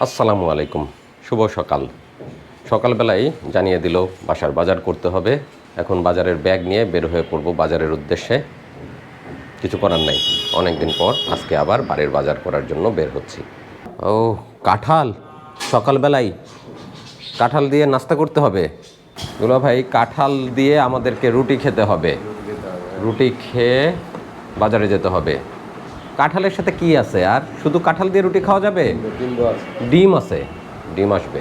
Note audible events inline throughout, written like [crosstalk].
আসসালামু আলাইকুম, শুভ সকাল। সকালবেলায় জানিয়ে দিল, বাসার বাজার করতে হবে। এখন বাজারের ব্যাগ নিয়ে বের হয়ে পড়ব বাজারের উদ্দেশ্যে। কিছু করার নাই। অনেক দিন পর আজকে আবার বাড়ির বাজার করার জন্য বের হচ্ছি। ও, কাঁঠাল! সকালবেলায় কাঁঠাল দিয়ে নাস্তা করতে হবে। দুলা ভাই, কাঁঠাল দিয়ে আমাদেরকে রুটি খেতে হবে। রুটি খেয়ে বাজারে যেতে হবে। কাঁঠালের সাথে কি আছে? আর শুধু কাঁঠাল দিয়ে রুটি খাওয়া যাবে? ডিম আছে। ডিম আসবে।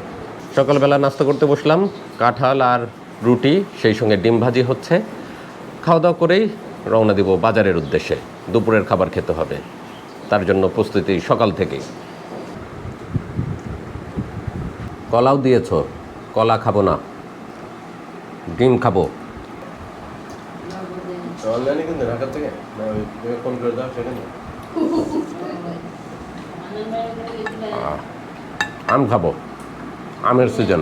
সকালবেলা নাস্তা করতে বসলাম কাঁঠাল আর রুটি সেই সঙ্গে ডিম ভাজি হচ্ছে। খাওয়া দাওয়া করেই রওনা দিব বাজারের উদ্দেশ্যে। দুপুরের খাবার খেতে হবে। তার জন্য প্রস্তুতি সকাল থেকেই। কলাও দিয়েছ। কলা খাব না। ডিম খাব। অনলাইনে কিন্তু ঢাকা থেকে? ফোন করে দাও সেখানে। আম খাব। আমের সিজন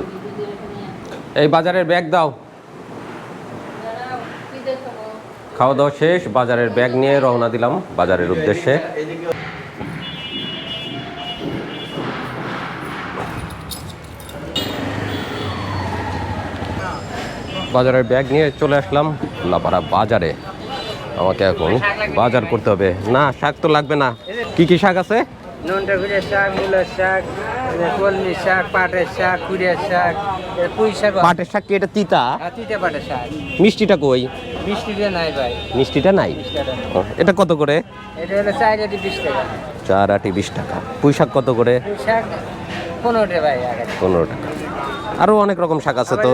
এই বাজারের ব্যাগ দাও। খাওয়া দাওয়া শেষ, বাজারের ব্যাগ নিয়ে রওনা দিলাম বাজারের উদ্দেশ্যে। বাজারের ব্যাগ নিয়ে চলে আসলাম লাপাড়া বাজারে। আমাকে এখন বাজার করতে হবে। না শাক তো লাগবে না। কি কি শাক আছে? শাক মূলার শাক কলমি শাক পাটের শাক কুড়িয়া শাক পুঁই শাক পাটের শাক কি এটা তিতা? হাতিতে পাটের শাক। মিষ্টিটা কই? মিষ্টিটা নাই ভাই। মিষ্টিটা নাই? ও, এটা কত করে? এটা হলো চার আটি বিশ টাকা। চার আটি বিশ টাকা। পুঁই শাক কত করে? শাক পনেরোটা ভাই পনেরো টাকা। আরও অনেক রকম শাক আছে তো।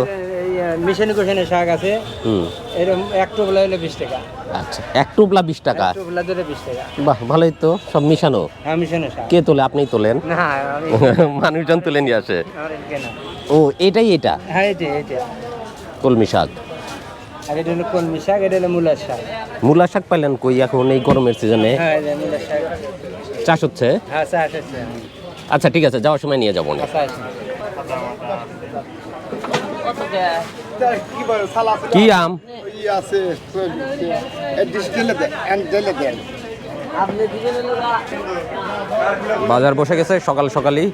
মিশন কুশনের শাক আছে। হুম। এরকম এক টোপলা হলো বিশ টাকা। আচ্ছা এক টুপলা বিশ টাকা? এক টোপলা ধরে বিশ টাকা। বাহ ভালোই তো সব মিশানো? হ্যাঁ মিশনের শাক। কে তোলে আপনিই তোলেন? না [laughs] মানুষজন তুলে নিয়ে আসে ও এটাই এটা? হ্যাঁ এটা এটা কলমি শাক? আর এটা হলো কলমি শাক এটা হলো মূলার শাক। মূলা শাক পাইলেন কই এখন এই গরমের সিজনে হ্যাঁ শাক। চাষ হচ্ছে? হ্যাঁ চাষ আছে আচ্ছা ঠিক আছে যাওয়ার সময় নিয়ে যাব না আচ্ছা। কি আম? আছে বাজার বসে গেছে সকাল সকালই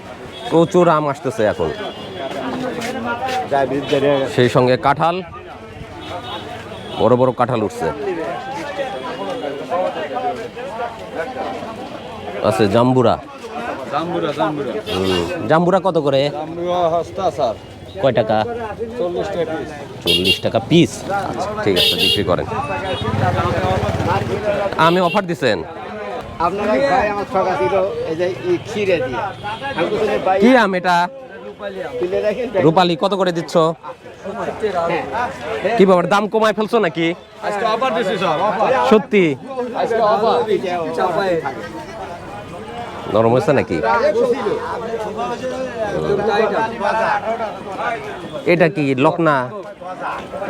প্রচুর আম আসতেছে এখন। সেই সঙ্গে কাঁঠাল বড় বড় কাঁঠাল উঠছে। আছে জাম্বুরা। জাম্বুরা জাম্বুরা। জাম্বুরা কত করে? জাম্বুরা হস্তা স্যার। কয় টাকা? চল্লিশ টাকা পিস চল্লিশ টাকা পিস আচ্ছা ঠিক আছে বিক্রি করেন। আমি অফার দিছেন। আপনারা ভাই আমার ঠকা ছিল এই যে ক্ষীরে দিয়ে। আমি বলছি ভাই কি আম এটা? রূপালি কত করে দিচ্ছ? কি ব্যাপার দাম কমায় ফেলছো নাকি? আজকে অফার দিছি স্যার অফার। সত্যি? আজকে অফার। নরম হয়েছে নাকি? এটা কি লকনা?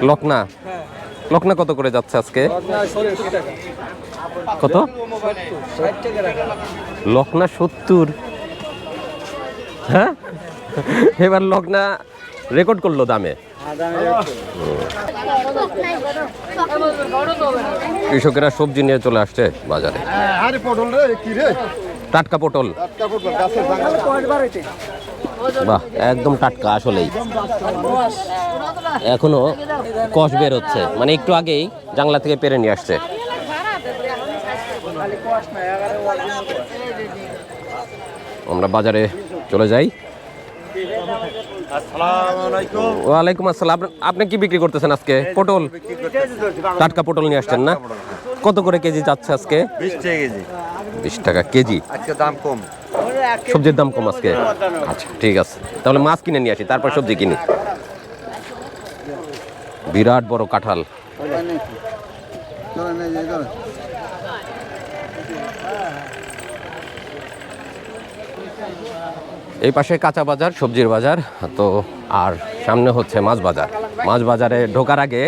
লকনা? লকনা কত করে যাচ্ছে আজকে? কত? লকনা সত্তর। হ্যাঁ? এবার লকনা রেকর্ড করল দামে। কৃষকেরা সবজি নিয়ে চলে আসছে বাজারে। রে? টাটকা পটল। বাহ একদম টাটকা আসলেই। এখনও কষ বের হচ্ছে। মানে একটু আগেই জানলা থেকে পেরে নিয়ে আসছে। আমরা বাজারে চলে যাই। ওয়ালাইকুম আসসালাম। আপনি- আপনি কি বিক্রি করতেছেন আজকে? পটল? টাটকা পটল নিয়ে আসছেন না? কত করে কেজি যাচ্ছে আজকে? বিশ টাকা কেজি। বিশ টাকা কেজি। আজকে দাম কম। সবজির দাম কম আজকে? আচ্ছা ঠিক আছে। তাহলে মাছ কিনে নিয়ে আসি তারপর সবজি কিনি। বিরাট বড় কাঁঠাল। এই পাশে কাঁচা বাজার সবজির বাজার তো আর সামনে হচ্ছে মাছ বাজার। মাছ বাজারে ঢোকার আগে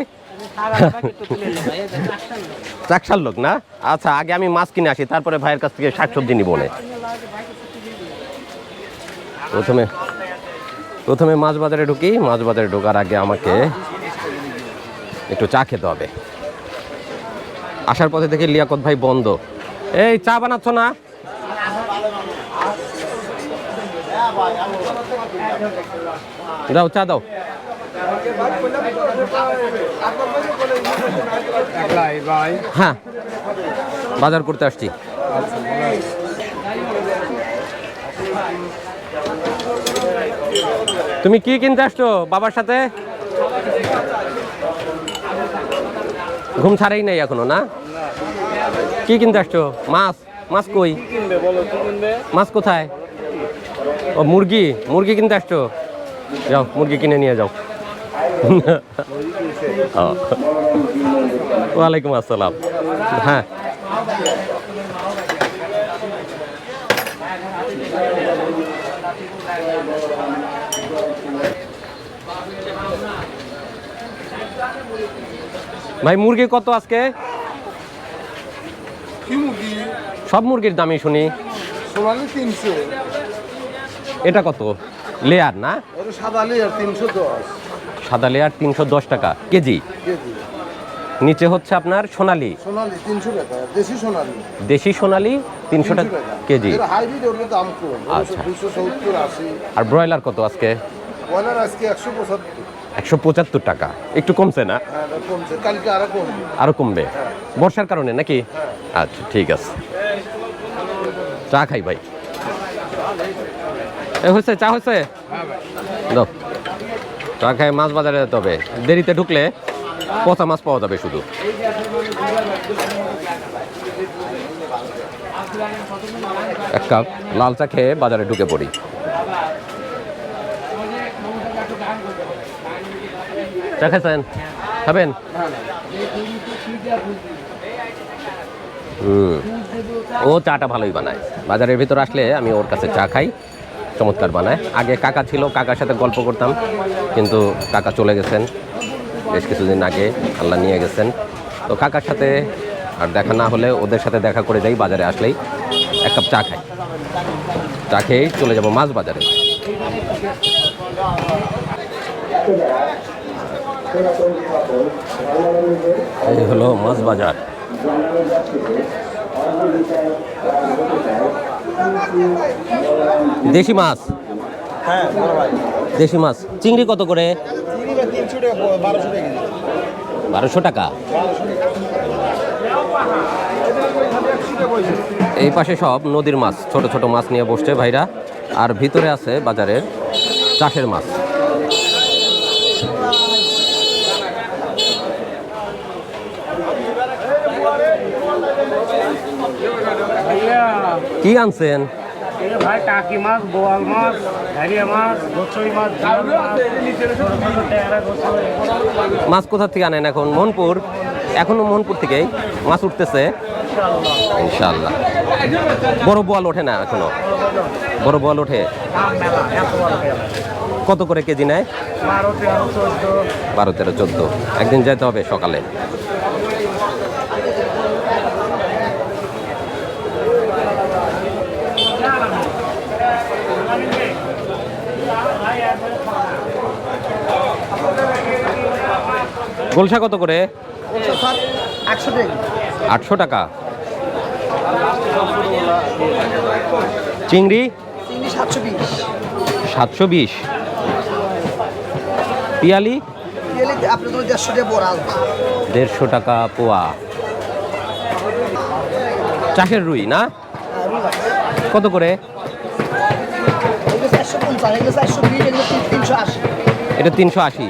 চাকসার লোক। না? আচ্ছা আগে আমি মাছ কিনে আসি, তারপরে ভাইয়ের কাছ থেকে শাক সবজি নিব প্রথমে প্রথমে মাছ বাজারে ঢুকি, মাছ বাজারে ঢোকার আগে আমাকে একটু চা খেতে হবে। আসার পথে দেখি লিয়াকত ভাই বন্ধ। এই, চা বানাচ্ছ না? দাও, চা দাও। হ্যাঁ। বাজার করতে আসছি। তুমি কি কিনতে আসছো বাবার সাথে? ঘুম ছাড়াই নাই এখনও, না? কি কিনতে আসছো? মাছ। মাছ কই? মাছ কোথায়? ও, মুরগি। মুরগি কিনতে আসছো? যাও, মুরগি কিনে নিয়ে যাও। ওয়ালাইকুম আসসালাম। হ্যাঁ। ভাই মুরগি কত আজকে? সব মুরগির দামই শুনি। এটা কত? লেয়ার না? সাদা লেয়ার তিনশো দশ। সাদা লেয়ার তিনশো দশ টাকা কেজি। নিচে হচ্ছে আপনার সোনালি। দেশি সোনালি। তিনশো টাকা। কেজি। আচ্ছা। আর ব্রয়লার কত আজকে? একশো পঁচাত্তর। টাকা। একটু কমছে না? হ্যাঁ আরও কমবে। বর্ষার কারণে নাকি? আচ্ছা ঠিক আছে। চা খাই ভাই। হয়েছে চা হয়েছে? দাও। খাই মাছ বাজারে যেতে হবে। দেরিতে ঢুকলে পচা মাছ পাওয়া যাবে শুধু। এক কাপ লাল চা খেয়ে বাজারে ঢুকে পড়ি। চা খেয়েছেন খাবেন? হুম। ও চাটা ভালোই বানায়। বাজারের ভিতর আসলে আমি ওর কাছে চা খাই। চমৎকার বানায়। আগে কাকা ছিল, কাকার সাথে গল্প করতাম, কিন্তু কাকা চলে গেছেন। বেশ কিছুদিন আগে আল্লাহ নিয়ে গেছেন। তো কাকার সাথে আর দেখা না হলে ওদের সাথে দেখা করে যাই বাজারে আসলেই। এক কাপ চা খাই। চা খেয়েই চলে যাব মাছ বাজারে। এই হলো মাছ বাজার। দেশি মাছ? হ্যাঁ দেশি মাছ। চিংড়ি কত করে? বারোশো টাকা। এই পাশে সব নদীর মাছ ছোট ছোট মাছ নিয়ে বসছে ভাইরা। আর ভিতরে আছে বাজারের চাষের মাছ। কি আনছেন? ভাই টাকি মাছ বোয়াল মাছ হারিয়া মাছ গোছই মাছ মাছ, ট্যাংরা, গোছই। মাছ। কোথা থেকে আনেন এখন? মোহনপুর এখনও মোহনপুর থেকেই মাছ উঠতেছে। ইনশাল্লাহ বড় বোয়াল ওঠে না এখনও? বড় বোয়াল ওঠে? কত করে কেজি নেয়? বারো তেরো চোদ্দ। বারো তেরো চোদ্দ। একদিন যেতে হবে সকালে। গোলসা কত করে? আটশো টাকা। চিংড়ি? সাতশো বিশ। পিয়ালি? দেড়শো টাকা পোয়া। চাষের রুই না? কত করে? এটা তিনশো আশি।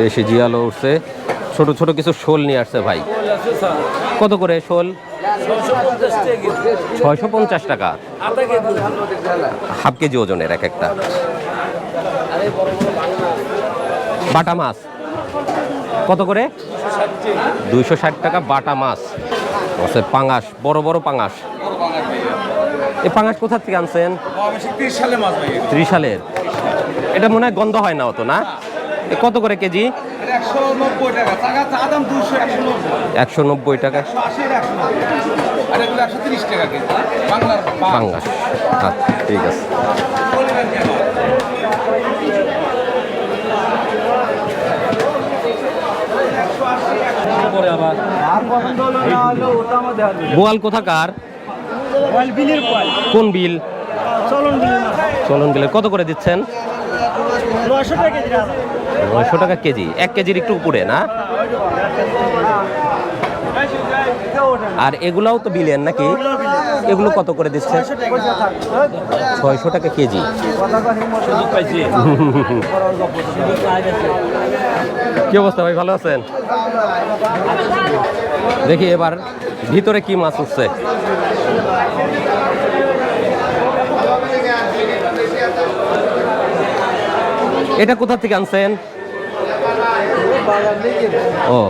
দেশি জিয়ালো উঠছে। ছোট ছোট কিছু শোল নিয়ে আসছে ভাই। কত করে শোল? ছয়শো পঞ্চাশ টাকা। হাফ কেজি ওজনের এক একটা। বাটা মাছ। কত করে? দুইশো ষাট টাকা বাটা মাছ। আছে পাঙাশ বড় বড় পাঙাশ। এই পাঙাশ কোথা থেকে আনছেন? তিরিশ সালে ত্রিশ সালের। এটা মনে হয় গন্ধ হয় না অত না? কত করে কেজি? একশো নব্বই টাকা। আচ্ছা ঠিক আছে। বোয়াল কোথাকার? বিলের কোন বিল? চলন বিলের। কত করে দিচ্ছেন? নয়শো টাকা কেজি এক কেজির একটু উপরে না? আর এগুলাও তো বিলেন নাকি? এগুলো কত করে দিচ্ছে? ছয়শো টাকা কেজি। কি অবস্থা ভাই ভালো আছেন? দেখি এবার ভিতরে কি মাছ উঠছে। এটা কোথা থেকে আনছেন? ও।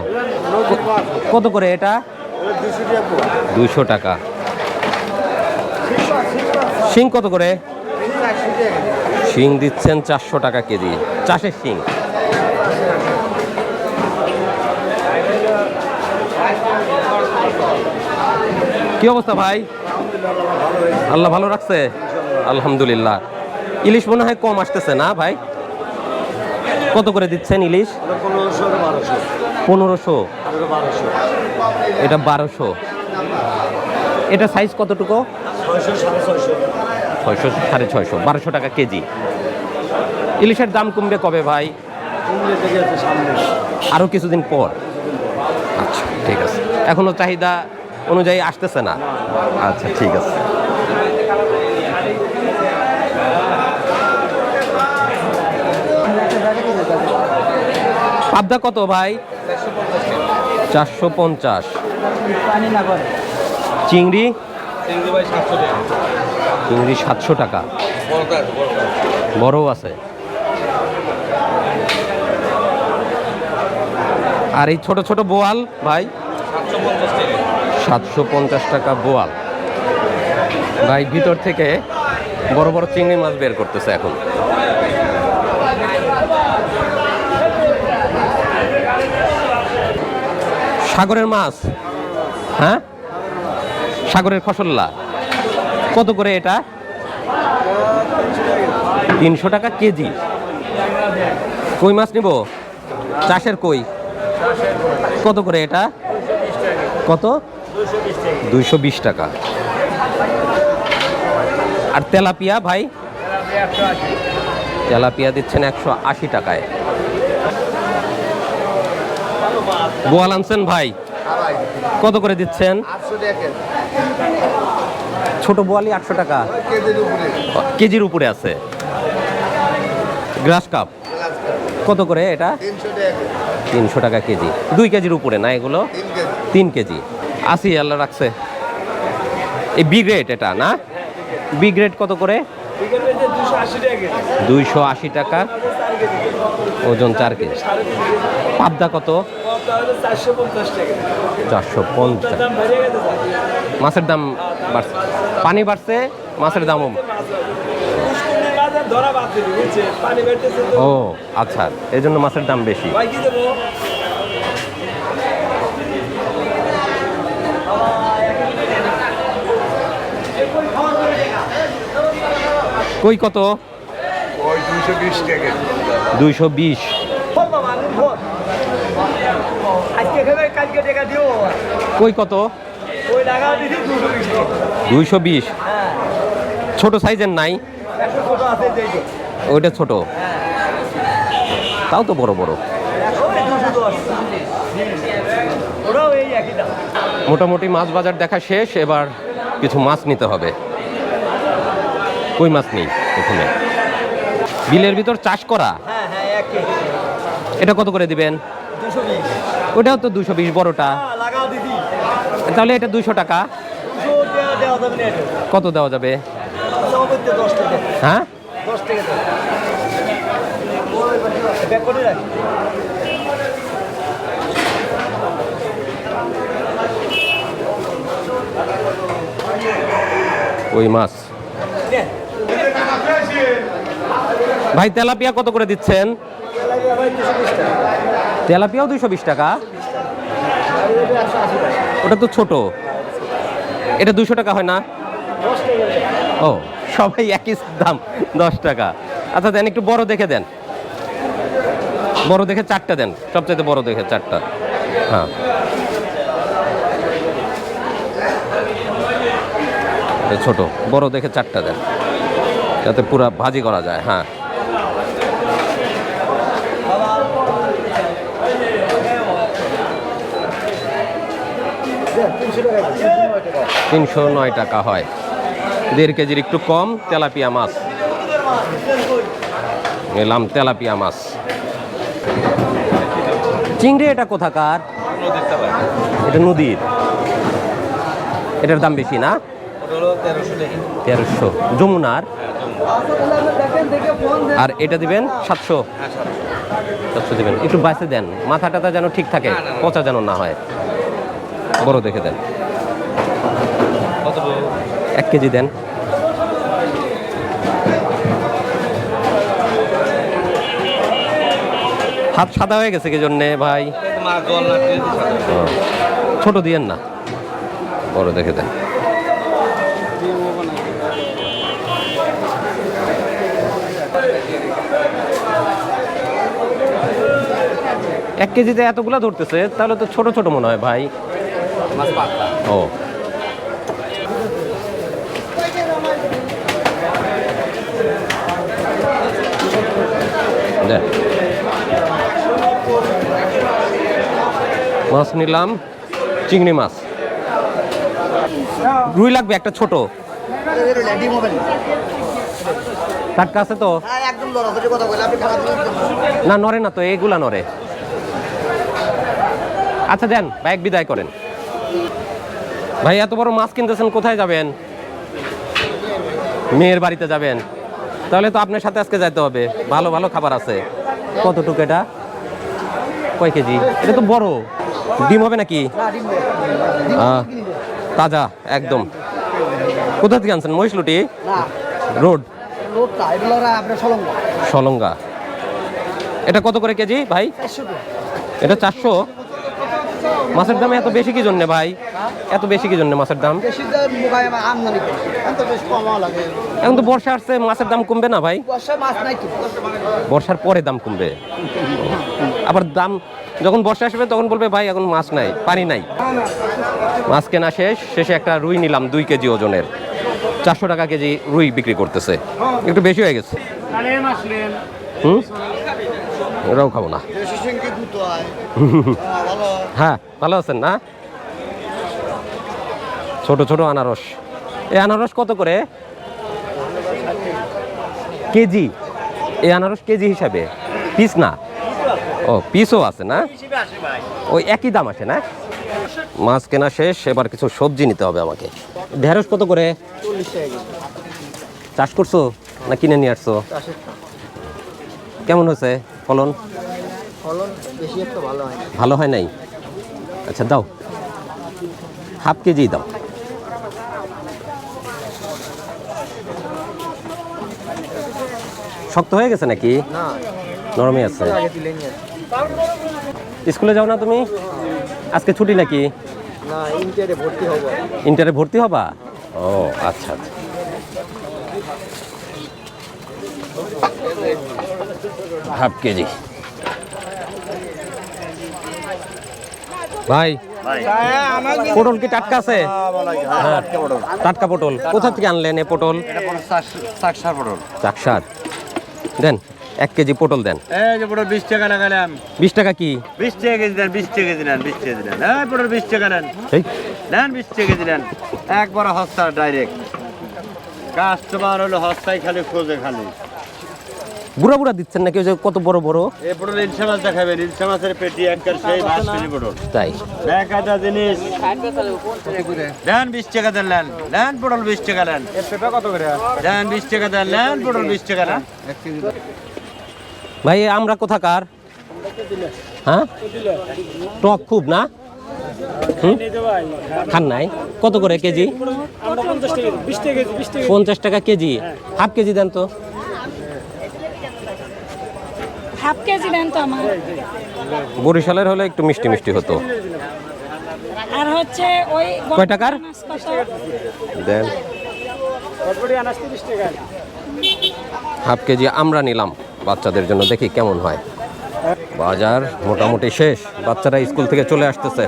কত করে এটা? দুইশো টাকা। শিং কত করে? শিং দিচ্ছেন চারশো টাকা কেজি। চাষের শিং। কি অবস্থা ভাই? আল্লাহ ভালো রাখছে? আলহামদুলিল্লাহ। ইলিশ মনে হয় কম আসতেছে না ভাই? কত করে দিচ্ছেন ইলিশ? পনেরোশো এটা বারোশো। এটা সাইজ কতটুকু? ছয়শো সাড়ে ছয়শো। বারোশো টাকা কেজি। ইলিশের দাম কমবে কবে ভাই? আরও কিছুদিন পর। আচ্ছা ঠিক আছে। এখনও চাহিদা অনুযায়ী আসতেছে না। আচ্ছা ঠিক আছে। পাবদা কত ভাই? চারশো পঞ্চাশ। চিংড়ি? চিংড়ি সাতশো টাকা। বড় আছে। আর এই ছোট ছোট বোয়াল ভাই? সাতশো পঞ্চাশ টাকা বোয়াল। ভাই ভিতর থেকে বড় বড় চিংড়ি মাছ বের করতেছে এখন। সাগরের মাছ? হ্যাঁ? সাগরের ফসল্লা। কত করে এটা? তিনশো টাকা কেজি। কই মাছ নিব? চাষের কই? কত করে এটা? কত? দুইশো বিশ টাকা। আর তেলাপিয়া ভাই? তেলাপিয়া দিচ্ছেন একশো আশি টাকায়। বোয়াল আনছেন ভাই? কত করে দিচ্ছেন? ছোট বোয়ালি আটশো টাকা। কেজির উপরে আছে। গ্রাস কাপ। কত করে এটা? তিনশো টাকা কেজি। দুই কেজির উপরে না এগুলো? তিন কেজি। আশি আল্লাহ রাখছে। এই বি গ্রেড এটা না? বি গ্রেড কত করে? দুইশো আশি টাকা। ওজন চার কেজি। পাবদা কত? চারশো পঞ্চাশ মাছের দাম বাড়ছে। পানি বাড়ছে মাছের দামও। ও আচ্ছা এই জন্য মাছের দাম বেশি। কই কত? দুইশো বিশ আজকে কালকে টাকা দিও কই কত? ওই টাকা দিছি দুশো বিশ। দুইশো বিশ। ছোট সাইজের নাই? ছোট আছে ওইটা ছোট? তাও তো বড় বড়। মোটামুটি মাছ বাজার দেখা শেষ এবার কিছু মাছ নিতে হবে। কই মাছ নেই এখানে? বিলের ভিতর চাষ করা? হ্যাঁ হ্যাঁ এটা কত করে দিবেন? বিশ। ওটাও তো দুশো বিশ বড়টা। হ্যাঁ তাহলে এটা দুশো টাকা। কত দেওয়া যাবে? হ্যাঁ? ওই মাছ। ভাই তেলাপিয়া কত করে দিচ্ছেন? তেলাপিয়াও দুইশো বিশ টাকা। ওটা তো ছোট। এটা দুশো টাকা হয় না? ও, সবাই একই দাম, দশ টাকা। আচ্ছা দেন, একটু বড় দেখে দেন। বড় দেখে চারটা দেন, সবচাইতে বড় দেখে চারটা। হ্যাঁ। ছোট, বড় দেখে চারটা দেন, যাতে পুরা ভাজি করা যায় হ্যাঁ। তিনশো নয় টাকা হয়। দেড় কেজির একটু কম তেলাপিয়া মাছ। নিলাম তেলাপিয়া মাছ। চিংড়ি এটা কোথাকার? এটা নদীর। এটার দাম বেশি না? তেরোশো। যমুনার? আর এটা দিবেন সাতশো। সাতশো দিবেন। একটু বাঁচে দেন। মাথা টাথা যেন ঠিক থাকে, পচা যেন না হয়। বড় দেখে দেন। এক কেজি দেন। হাত সাদা হয়ে গেছে কি জন্যে ভাই? ছোট দিয়েন না। বড় দেখে দেন। এক কেজিতে এতগুলা ধরতেছে, তাহলে তো ছোট ছোট মনে হয় ভাই। দেখ মাছ নিলাম, চিংড়ি মাছ। রুই লাগবে একটা ছোট। টাটকা আছে তো। না, নড়ে না তো, এগুলা নড়ে। আচ্ছা দেন বাইক বিদায় করেন। ভাই এত বড় মাছ কিনতেছেন কোথায় যাবেন? মেয়ের বাড়িতে যাবেন। তাহলে তো আপনার সাথে আজকে যাইতে হবে। ভালো ভালো খাবার আছে। কতটুকু এটা? কয় কেজি? এটা তো বড়। ডিম হবে নাকি? তাজা একদম। কোথা থেকে আনছেন? মহিষলুটি রোড? সলঙ্গা। এটা কত করে কেজি ভাই? এটা চারশো? মাছের দাম এত বেশি কি জন্যে ভাই? এত বেশি কি জন্যে মাছের দাম? এখন তো বেশ কমাও লাগে। এখন তো বর্ষা আসছে মাছের দাম কমবে না ভাই? বর্ষার পরে দাম কমবে। আবার দাম যখন বর্ষা আসবে তখন বলবে ভাই এখন মাছ নাই পানি নাই। মাছ কেনা শেষ শেষে একটা রুই নিলাম দুই কেজি ওজনের। চারশো টাকা কেজি রুই বিক্রি করতেছে। একটু বেশি হয়ে গেছে। হুম? ওরাও খাব না। [laughs] হয় ভালো আছেন না? ছোট ছোট আনারস। এই আনারস কত করে? কেজি? এই আনারস কেজি হিসাবে? পিস না? ও পিসও আছে না? ওই একই দাম আছে না? মাছ কেনা শেষ এবার কিছু সবজি নিতে হবে আমাকে। ঢেঁড়স কত করে? চাষ করছ? না কিনে নিয়ে আসছো? কেমন হয়েছে ফলন? ফলন বেশি একটা ভালো হয় ভালো হয় নাই? আচ্ছা দাও। হাফ কেজি দাও। শক্ত হয়ে গেছে নাকি? না। নরমই আছে। স্কুলে যাও না তুমি? আজকে ছুটি নাকি? না ইন্টারে ভর্তি হব। ইন্টারে ভর্তি হবা? ও আচ্ছা আচ্ছা। Half KG. ভাই পটল কি টাটকা আছে? হ্যাঁ, টাটকা পটল। কোথা থেকে আনলেন এ পটল? চাকসার পটল। চাকসার। দেন এক কেজি পটল দেন। এই যে পটল বিশ টাকা লাগালাম বিশ টাকা কি? বিশ টাকা কেজি দেন বিশ টাকা কেজি নেন বিশ টাকা কেজি নেন। এই পটল বিশ টাকা নেন। নেন বিশ টাকা কেজি নেন। একবার হস্তা ডাইরেক্ট কাস্টমার হলো হস্তায় খালি খোঁজে খালি। বুড়া বুড়া দিচ্ছেন নাকি? ওই যে কত বড় বড়? এই পটল ইলশা মাছ দেখাবেন। ইলশা মাছের পেটি একবার সেই ভাত ফেলি পটল। তাই। একটা জিনিস। দেন বিশ টাকা দেন নেন নেন পটল বিশ টাকা নেন কত করে? দেন বিশ টাকা দেন নেন পটল বিশ টাকা নেন ভাই আমরা কোথাকার? হ্যাঁ? টক খুব না? খান নাই। কত করে কেজি? পঞ্চাশ টাকা কেজি। হাফ কেজি দেন তো। হাফ কেজি দেন তো আমার। বরিশালের হলে একটু মিষ্টি মিষ্টি হতো। আর হচ্ছে ওই কয় টাকার? দেন। হাফ কেজি আমরা নিলাম। বাচ্চাদের জন্য দেখি কেমন হয়। বাজার মোটামুটি শেষ। বাচ্চারা স্কুল থেকে চলে আসতেছে।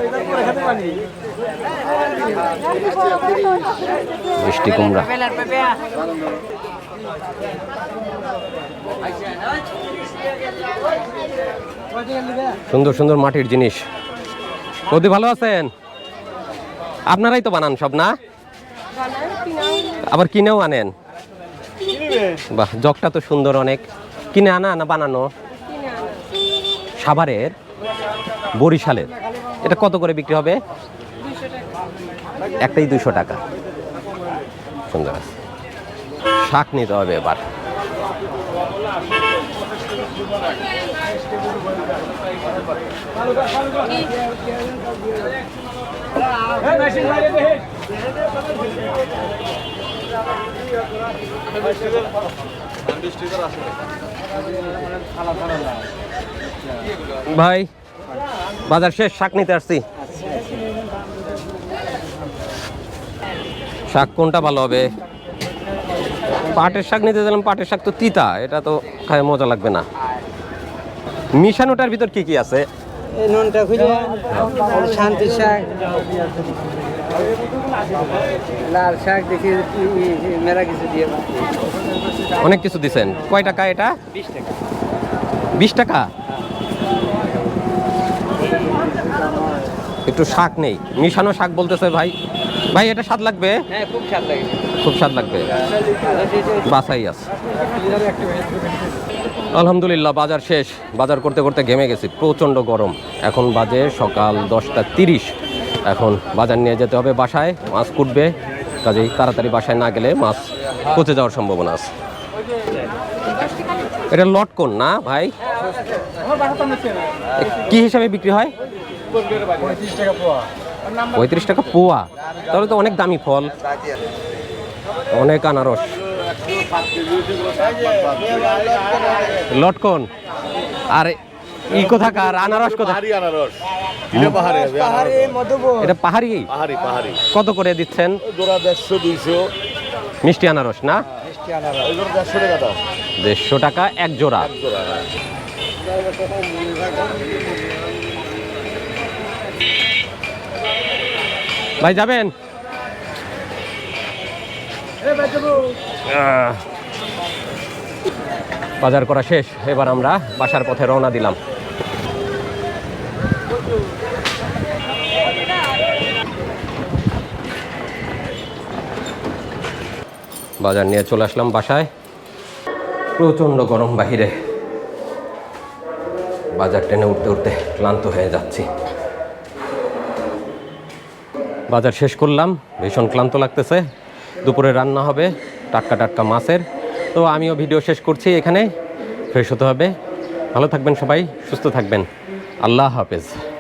মিষ্টি কুমড়া। সুন্দর সুন্দর মাটির জিনিস। বৌদি, ভালো আছেন? আপনারাই তো বানান সব, না? আবার কিনেও আনেন? বাহ, জগটা তো সুন্দর অনেক। কিনে আনা না বানানো? সাভারের বরিশালের। এটা কত করে বিক্রি হবে? একটাই দুশো টাকা। সুন্দর শাক নিতে হবে এবার। ভাই, বাজার শেষ, শাক নিতে আসছি। শাক কোনটা ভালো হবে? পাটের শাক নিতে গেলাম, পাটের শাক তো তিতা, এটা তো খায় মজা লাগবে না। মিশানোটার ভিতর কি কি আছে? নুনটা খুঁজে শান্তি শাক। লাল শাক দেখি মেলা কিছু দিয়ে অনেক কিছু দিছেন। কয় টাকা এটা? বিশ টাকা। বিশ টাকা? একটু শাক নেই। মিশানো শাক বলতেছে ভাই। ভাই এটা স্বাদ লাগবে? হ্যাঁ খুব স্বাদ লাগে। খুব স্বাদ লাগবে। বাসাই আছে। আলহামদুলিল্লাহ, বাজার শেষ। বাজার করতে করতে ঘেমে গেছি, প্রচণ্ড গরম। এখন বাজে সকাল দশটা তিরিশ। এখন বাজার নিয়ে যেতে হবে বাসায়, মাছ কুটবে, কাজেই তাড়াতাড়ি বাসায় না গেলে মাছ পচে যাওয়ার সম্ভাবনা আছে। এটা লটকন না ভাই? কি হিসাবে বিক্রি হয়? পঁয়ত্রিশ টাকা পোয়া। তাহলে তো অনেক দামি ফল। অনেক আনারস। লটকন? আর ই কোথাকার আনারস কোথা? আনারস। এটা পাহাড়ে হবে পাহাড়ে এটা পাহাড়ি? পাহাড়ি পাহাড়ি। কত করে দিচ্ছেন? জোড়া মিষ্টি আনারস না? এগুলো দেড়শো টাকা এক জোড়া। জোড়া হ্যাঁ। ভাই যাবেন। বাজার করা শেষ। এবার আমরা বাসার পথে রওনা দিলাম। বাজার নিয়ে চলে আসলাম বাসায়। প্রচণ্ড গরম বাহিরে। বাজার টেনে উঠতে উঠতে ক্লান্ত হয়ে যাচ্ছি। বাজার শেষ করলাম। ভীষণ ক্লান্ত লাগতেছে। দুপুরে রান্না হবে টাটকা টাটকা মাছের। তো আমিও ভিডিও শেষ করছি এখানে। ফ্রেশ হতে হবে। ভালো থাকবেন সবাই, সুস্থ থাকবেন। আল্লাহ হাফেজ।